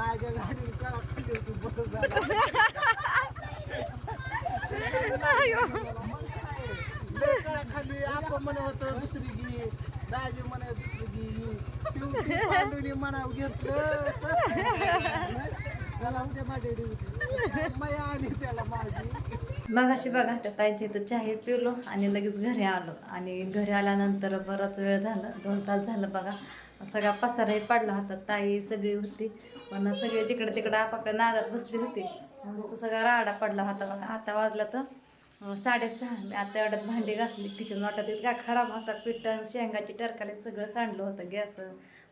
माझ्या गाडीने काळा खाल्ली होती बरं झालं. अयो. लय काळा खाल्ली आपण म्हणत होतो दुसरी दाजी म्हणा दुसरी घे. शेवटी पांडुनी म्हणावं घेतलं. त्याला उद्या माझ्या माया आणि त्याला माझी. मगाशी बघा त्या ताईच्या इथं चहा पिलो आणि लगेच घरी आलो. आणि घरी आल्यानंतर बराच वेळ झाला दोन तास झालं बघा. सगळा पसाराही पडला होता ताई सगळी होती. पण सगळे जिकडे तिकडे आपापल्या नादात बसली होती. तो सगळा राडा पडला होता बघा. आता वाजला तर साडेसहा. मी आता एवढ्यात भांडी घासली. किचन वाटत इतका खराब होता. पिठण शेंगाची टरकाली सगळं सांडलं होतं. गॅस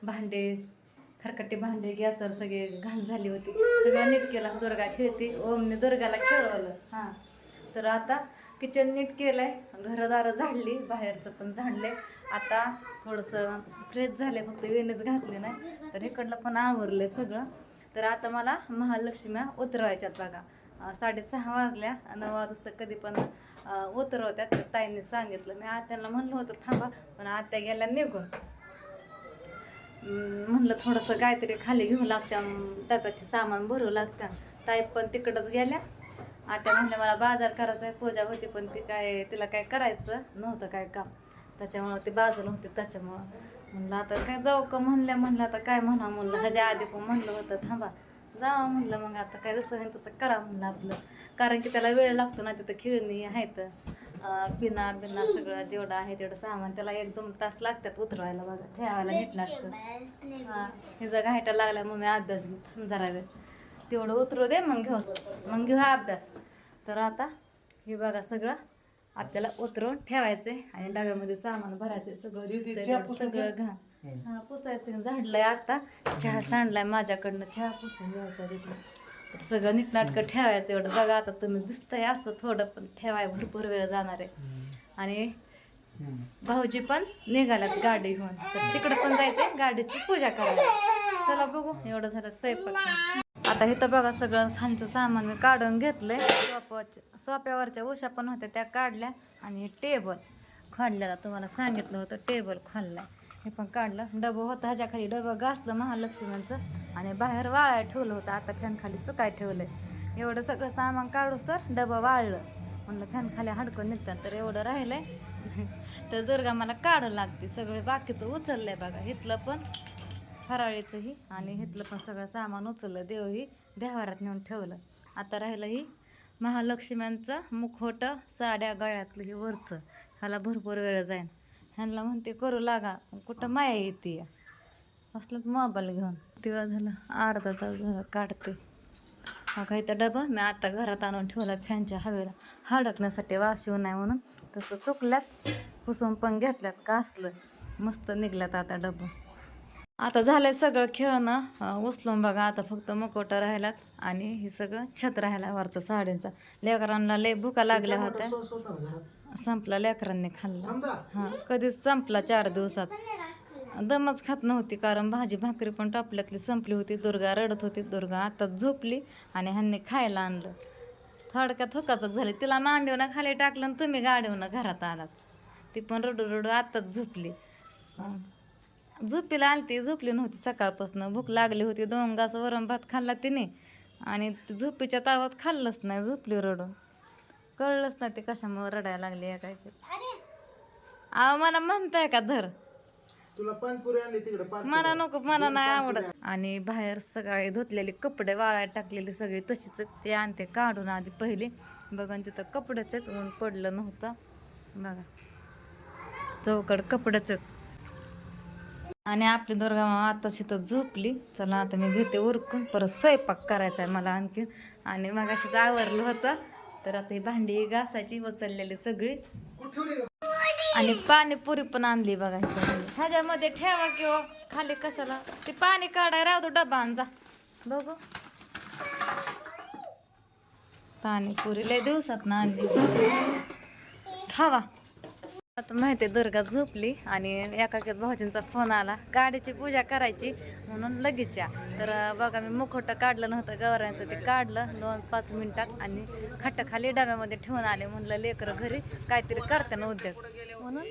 भांडे खरकटी भांडे गॅसवर सगळे घाण झाली होती. सगळं नीट केला. दुर्गा खेळते. ओमने दुर्गाला खेळवलं. हां. तर आता किचन नीट केलं आहे घरं घरदारं झाडली. बाहेरचं पण झाडलं आहे आता थोडंसं फ्रेश झाले फक्त वेणीच घातले नाही. तर इकडलं पण आवरलं सगळं. तर आता मला महालक्ष्म्या उतरवायच्यात बघा. साडेसहा वाजल्या नऊ वाजता कधी पण अं, उतरवत्यात तर ताईने सांगितलं. मी आत्याला म्हणलं होतं थांबा. पण आत्या गेल्या निघून. म्हणलं थोडंसं काहीतरी खाली घेऊ लागत्या डब्यात सामान भरू लागत्या. ताई पण तिकडंच गेल्या. आता म्हणल्या मला बाजार करायचा आहे पूजा होती पण ती काय तिला काय करायचं नव्हतं काय काम. त्याच्यामुळं ते बाजूला होते त्याच्यामुळं म्हणलं आता काय जाऊ का म्हणल्या म्हणलं आता काय म्हणा म्हणलं. ह्याच्या आधी पण म्हणलं होतं थांबा जावा म्हणलं मग आता काय जसं होईल तसं करा म्हणलं आपलं. कारण की त्याला वेळ लागतो ना तिथं खेळणी आहेत तर पिना बिना सगळं जेवढं आहे तेवढं सामान त्याला एक दोन तास लागतात उतरवायला बघा ठेवायला नीट लागतं. हिचा जर घायटा लागला मग मी अभ्यास घेऊ थांब जरा वेळ. तेवढं उतरू दे मग घेऊ मग घेऊ अभ्यास. तर आता हे बघा सगळं आपल्याला उतरवून ठेवायचंय आणि डब्यामध्ये सामान भरायचंय. सगळं सगळं घा. हा पुसायचं झाडलंय आता. चहा सांडलाय माझ्याकडनं. चहा पुसून घ्यायचा तिथलं तर सगळं नीटनाटकं ठेवायचं एवढं. बघा आता तुम्ही दिसतंय असं थोडं पण ठेवाय भरपूर वेळ जाणार आहे. आणि भाऊजी पण निघाल्यात गाडी घेऊन. तर तिकडे पण जायचंय गाडीची पूजा करायला. चला बघू एवढं झालं स्वयंपाक. आता इथं बघा सगळं खालचं सामान मी काढून घेतलंय. सोप्याच्या सोप्यावरच्या उशा पण होत्या त्या काढल्या आणि टेबल खोडलेला तुम्हाला सांगितलं होतं टेबल खोललाय हे पण काढलं. डबं होतं ह्याच्याखाली डबं घासलं महालक्ष्मीचं आणि बाहेर वाळाय ठेवलं होतं. आता फॅनखाली सुकाय सुकाय ठेवलंय. एवढं सगळं सामान काढूस तर डबं वाळलं. म्हणलं फॅनखाली हडकं हडकून निघतात तर एवढं राहिलंय. तर दुर्गा मला काढू लागते. सगळे बाकीचं उचललंय बघा. इथलं पण फराळीचंही आणि इथलं पण सगळं सामान उचललं देवही देवारात नेऊन ठेवलं. आता राहिलं ही महालक्ष्म्यांचं मुखवटं साड्या गळ्यातलं हे वरचं. ह्याला भरपूर वेळ जाईन. ह्यांना म्हणते करू लागा कुठं माया येते या? असलं मोबाईल घेऊन. तेव्हा झालं अर्धा तास झालं काढते. हा काही तर डबा मी आता घरात आणून ठेवला फॅनच्या हवेला. हडकण्यासाठी वाशिव नाही म्हणून तसं चुकल्यात पुसून पण घेतल्यात का असलं? मस्त निघल्यात आता डबा. आता झालंय सगळं खेळणं. उचलून बघा आता फक्त मुकोटा राहिलात आणि हे सगळं छत राहिला वरचं साड्यांचा. लेकरांना लय भुका लागल्या होत्या. संपला लेकरांनी खाल्ला. हां कधीच संपला चार दिवसात. दमच खात नव्हती कारण भाजी भाकरी पण टापल्यातली संपली होती. दुर्गा रडत होती. दुर्गा आताच झोपली आणि ह्यांनी खायला आणलं. थोडक्यात हुकाचक झाली. तिला मांडीवनं खाली टाकलं आणि तुम्ही गाडीवनं घरात आलात. ती पण रडू रडू आताच झोपली. झोपीला आलती झोपली नव्हती सकाळपासून. भूक लागली होती. दोन घास वरण भात खाल्ला तिने. आणि ती झोपीच्या तावात खाल्लंच नाही झोपली रडून. कळलंच नाही ते कशामुळे रडायला लागली आहे काय ते. अहो मला म्हणताय का धर? तुला पानपुरी आणली तिकडे मला नको मला नाही आवडत. आणि बाहेर सकाळी धुतलेले कपडे वाळायला टाकलेले सगळे तशीच ते आणते काढून आधी पहिले. बघा तिथं कपडेच आहेत ऊन पडलं नव्हतं. बघा. चौकड कपडेच आहेत. आणि आपली दुर्गा मामा आताच इथं झोपली. चला आता मी घेते उरकून. परत स्वयंपाक करायचा आहे मला आणखीन. आणि मग अशीच आवरलं होतं. तर आता ही भांडी घासायची उचललेली सगळी. आणि पाणीपुरी पण आणली बघा ह्याच्यामध्ये ठेवा किंवा हो, खाली कशाला? ते पाणी काढाय राहू दो डबा आणजा. बघू. पाणीपुरी लय दिवसात ना आणली. खावा. आता माहिती आहे दुर्गा झोपली आणि एकाक्यात भाऊजींचा फोन आला. गाडीची पूजा करायची म्हणून लगेच या. तर बघा मी मुखवटं काढलं नव्हतं गवऱ्यांचं ते काढलं. दोन पाच मिनिटात आणि खट्ट खाली डब्यामध्ये ठेवून आले म्हणलं लेकरं घरी काहीतरी करते ना उद्योग. म्हणून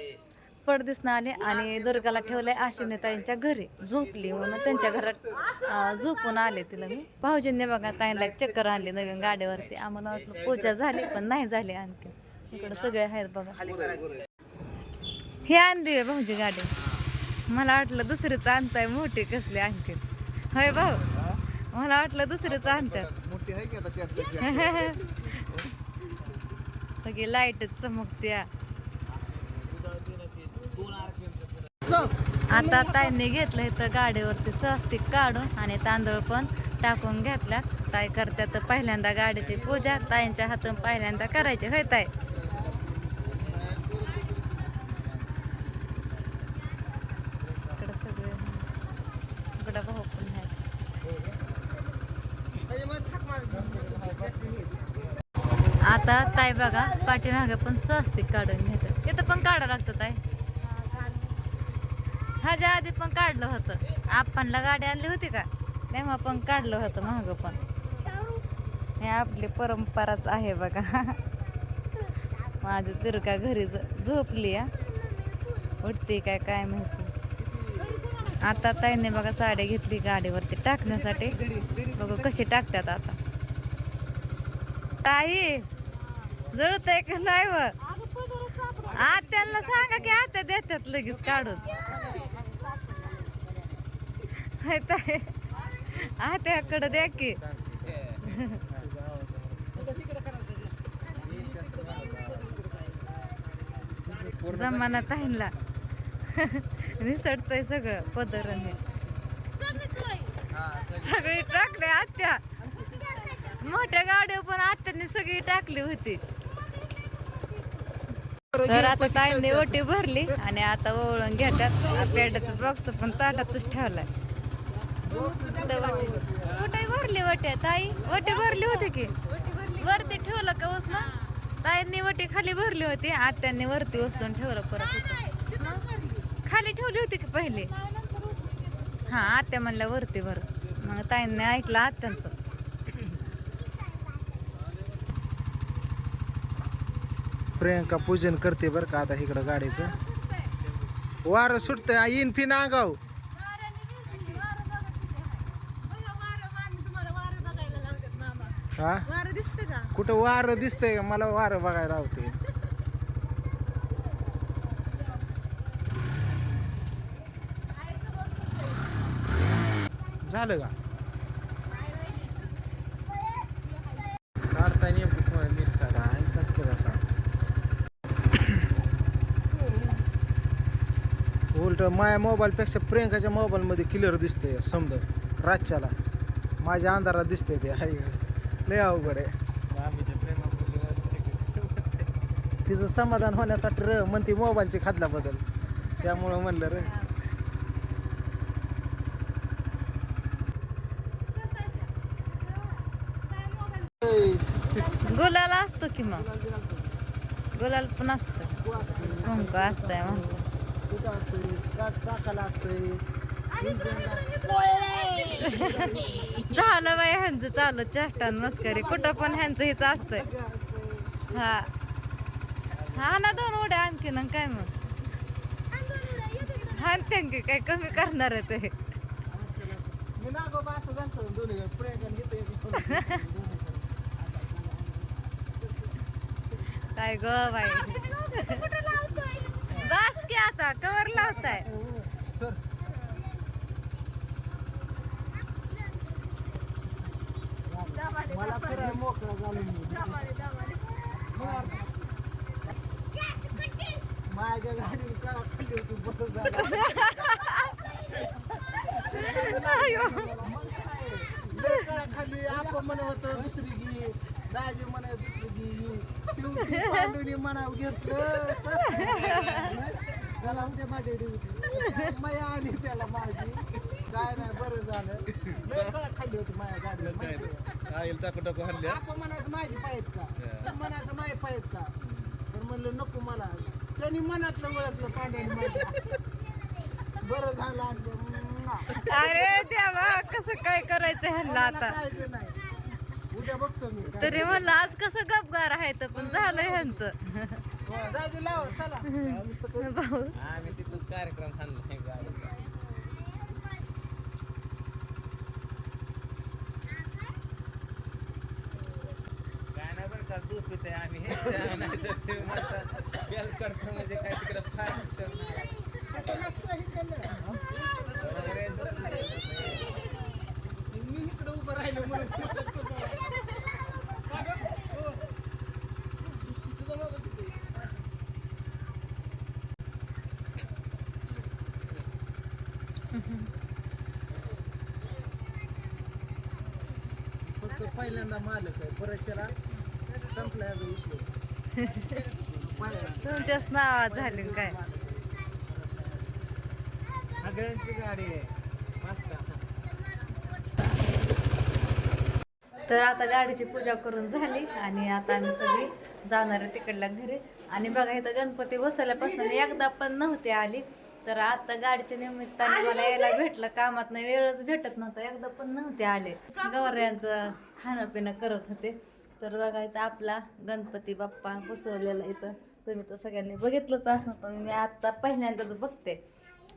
पडदिसनं आले आणि दुर्गाला आहे आशिनीताईंच्या घरी. झोपली म्हणून त्यांच्या घरात झोपून आले तिला मी. भाऊजींनी बघा ताईंला एक चक्कर आणली नवीन गाडीवरती. आम्हाला वाटलं पूजा झाली पण नाही झाली आणखी. इकडं सगळे आहेत बघा. हे आणली आहे भाऊजी गाडी. मला वाटलं दुसरीच आणताय मोठी कसली आणखी होय भाऊ? मला वाटलं दुसरीच आणतात. सगळी लाईटच चमकत्या आता ताईंनी घेतलं इथं गाडीवरती स्वस्तिक काढून आणि तांदूळ पण टाकून घेतल्या ताई करत्यात पहिल्यांदा गाडीची पूजा ताईंच्या हातून पहिल्यांदा करायची. होय ताई इकडं सगळे इकडं भाऊ पण आहेत आता ताई बघा पाठीमागे पण स्वस्तिक काढून घेतात. इथं पण काढावं लागतं ताई. ह्याच्या आधी पण काढलं होतं. आपणला गाडी आणली होती का? तेव्हा पण काढलं होतं महाग पण. हे आपली परंपराच आहे बघा. माझी दुर्गा घरी झोपली या उठते काय काय माहिती. आता ताईने बघा साडी घेतली गाडीवरती टाकण्यासाठी. बघू कशी टाकतात आता. ताई! जळत आहे का नाही व आत्याला सांगा की आत्या देतात लगेच काढून. आत्याकडे द्या की. जमाना ताईंला. निसटतंय सगळं पदराने सगळी टाकले आत्या. मोठ्या गाड्या पण आत्याने सगळी टाकली होती. तर आता ताईंनी ओटी भरली आणि आता ओळून घेतात. पेटाचा बॉक्स पण ताटातच ठेवलाय. कुठे भरली वट्या ताई वटी भरली होती की? वरती ठेवलं का उचलून? ताईंनी वटी खाली भरली होती. आत्यांनी वरती उचलून ठेवलं परत. खाली ठेवली होती की पहिले? हा आत्या म्हणल्या वरती भर. मग ताईंनी ऐकलं आत्यांचं. प्रियंका पूजन करते बरं का आता इकडं गाडीचं. वारं सुटतं येईन फी नागाव हा? कुठं वारं दिसतंय का? मला वारं बघायला आवते झालं का काढता नेमकं मिरसा काय करतो असा उलट माझ्या मोबाईलपेक्षा प्रियंकाच्या मोबाईलमध्ये क्लिअर दिसतंय समजा. रातच्याला माझ्या अंधारात दिसतंय ते हाय. लय अवघड आहे. तिचं समाधान होण्यासाठी र म्हणते मोबाईलची खादला बदल त्यामुळं म्हणलं रे. गुलाल असतो की मग? गुलाल पण असतं. कुंक असतंय म्हणतो असतंय चाकाला असतंय. झालं बाई ह्यांचं चालू चेष्टान मस्करी. कुठं पण ह्यांचं हेच असतंय. हा. हा ना दोन उड्या आणखी ना काय मग? हा की काय कमी करणार आहे ते. मी ना बाबा असं जाणतो दोन्ही प्रियंका घेते काय ग बाई? बस की आता कवर लावताय. माझ्या काळा खाली होती काळा खाली आपण म्हणत होतं दुसरी गी दाजी म्हणा दुसरी गी शिवटी पांडुनी म्हणाव घेतलं. त्याला उद्या माझ्या ड्युटी माया आली त्याला माझी काय नाही बरं झालं लय काळा खाली होती माझ्या गाडीला. आईल टाकू टाकू हल्ल्या आपण म्हणायचं माझी पायत का तर म्हणायचं माझे पायत का तर म्हणलं नको मला त्यांनी मनातलं ओळखलं पांड्याने बरं झालं. अरे देवा कसं काय करायचं ह्यांना आता नाही उद्या बघतो मी. तरी म्हणलं आज कसं गपगार आहे तर पण झालं ह्यांचं आम्ही भाऊ आम्ही कार्यक्रम आणलाय का आम्ही. नाही तर करतो म्हणजे काय तिकडे फार नाही कसं नसतं हे केलं. वगैरे तसं नाही. मी इकडे उभं राहिलो म्हणून तसं वाटलं. हो. तुझा बाबा किती? फक्त पहिल्यांदा मालक आहे बऱ्याचला संपला याचा विषय. तुमच्याच नावात झाले काय? सगळ्यांची गाडी आहे. मस्त. तर आता गाडीची पूजा करून झाली आणि आता आम्ही सगळी जाणार आहे तिकडल्या घरी. आणि बघा इथं गणपती बसवल्यापासून मी एकदा पण नव्हते आली. तर आता गाडीच्या निमित्ताने मला यायला भेटलं कामात नाही वेळच भेटत नव्हता. एकदा पण नव्हते आले. गौऱ्यांचं खाणं पिणं करत होते. तर बघा इथं आपला गणपती बाप्पा बसवलेला इथं. तुम्ही तर सगळ्यांनी बघितलंच असं पण मी आता पहिल्यांदाच बघते.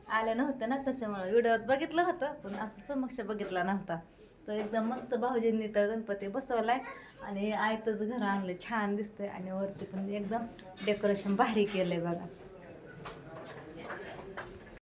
आले नव्हते ना त्याच्यामुळे. व्हिडिओत बघितलं होतं पण असं समक्ष बघितला नव्हता. तर एकदम मस्त भाऊजींनी तर गणपती बसवलाय. आणि आयतच घर आणलं छान दिसतंय. आणि वरती पण एकदम डेकोरेशन भारी केलंय बघा.